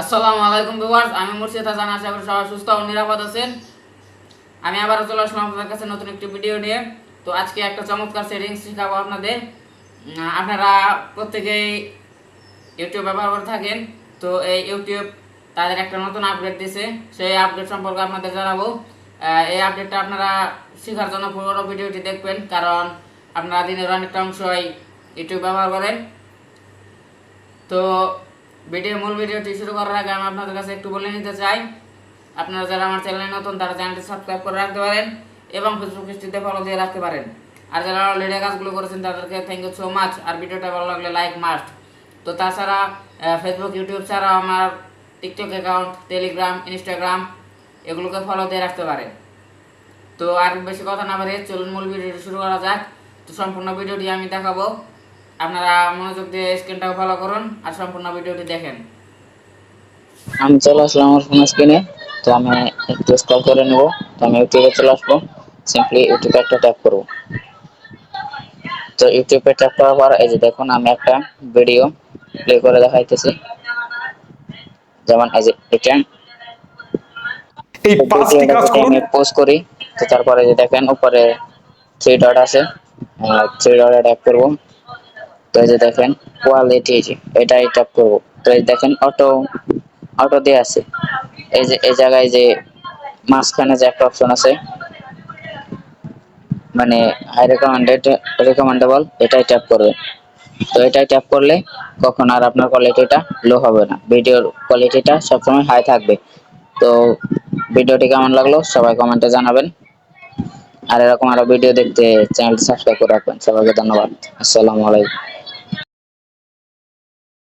আসসালামু আলাইকুম ভিউয়ার্স, আমি মুর্শিদ হাসান, আশা করি সবাই সুস্থ ও নিরাপদ আছেন। আমি আবারও চলে আসলাম আপনাদের কাছে নতুন একটি ভিডিও নিয়ে। তো আজকে একটা চমৎকার সেটিংস শেখাবো আপনাদের। আপনারা প্রত্যেকেই ইউটিউব ব্যবহার করে থাকেন। তো এই ইউটিউব তাদের একটা নতুন আপডেট দিয়েছে সেই আপডেট সম্পর্কে আপনাদের জানাব। এই আপডেটটা আপনারা শেখার জন্য পুরো ভিডিওটি দেখবেন, কারণ আপনারা দিনের অনেকটা অংশই ইউটিউব ব্যবহার করেন। তো ভিডিও, মূল ভিডিওটি শুরু করার আগে আমি আপনাদের কাছে একটু বলে নিতে চাই। আপনারা যারা আমার চ্যানেলে নতুন, তারা চ্যানেলটি সাবস্ক্রাইব করে রাখতে পারেন এবং ফেসবুক পেজটিতে ফলো দিয়ে রাখতে পারেন। আর যারা অলরেডি কাজগুলো করেছেন, তাদেরকে থ্যাংক ইউ সো মাচ আর ভিডিওটা ভালো লাগলে লাইক মাস্ট তো তাছাড়া ফেসবুক ইউটিউব ছাড়াও আমার টিকটক অ্যাকাউন্ট টেলিগ্রাম ইনস্টাগ্রাম এগুলোকে ফলো দিয়ে রাখতে পারেন। তো আর বেশি কথা না বাড়িয়ে চলুন, মূল ভিডিওটি শুরু করা যাক। তো সম্পূর্ণ ভিডিওটি আমি দেখাবো। আপনারা মনোযোগ দিয়ে স্ক্রিনটাও ফলো করুন আর সম্পূর্ণ ভিডিওটি দেখেন। আমি চলে আসলাম আমার ফোন স্ক্রিনে তো আমি একটু স্ক্রল করে নেব। তো আমি ইউটিউবে চলে আসব। সিম্পলি ইউটিউবে একটা ট্যাপ করব। তো ইউটিউবে ট্যাপ করার পর এই যে দেখুন আমি একটা ভিডিও প্লে করে দেখাইতেছি। যেমন এই যে এটা এই পাঁচটি কাজ করুন। পোস্ট করি। তো তারপরে যে দেখেন উপরে থ্রি ডট আছে। থ্রি ডটে ট্যাপ করব। তো এই যে দেখেন কোয়ালিটি এটাই ট্যাপ করব। তো এই দেখেন অটো অটো দিয়ে আছে। এই যে, এই জায়গায় যে মাঝখানে যে একটা অপশন আছে মানে হাই রেকমেন্ডেড রেকমেন্ডেবল এটাই ট্যাপ করবে। তো এটাই ট্যাপ করলে কখন আর আপনার কোয়ালিটিটা লো হবে না। ভিডিওর কোয়ালিটিটা সবসময় হাই থাকবে। তো ভিডিওটি কেমন লাগল সবাই কমেন্টে জানাবেন। আর এরকম আরও ভিডিও দেখতে চ্যানেল সাবস্ক্রাইব করে রাখবেন। সবাইকে ধন্যবাদ। আসসালামু আলাইকুম।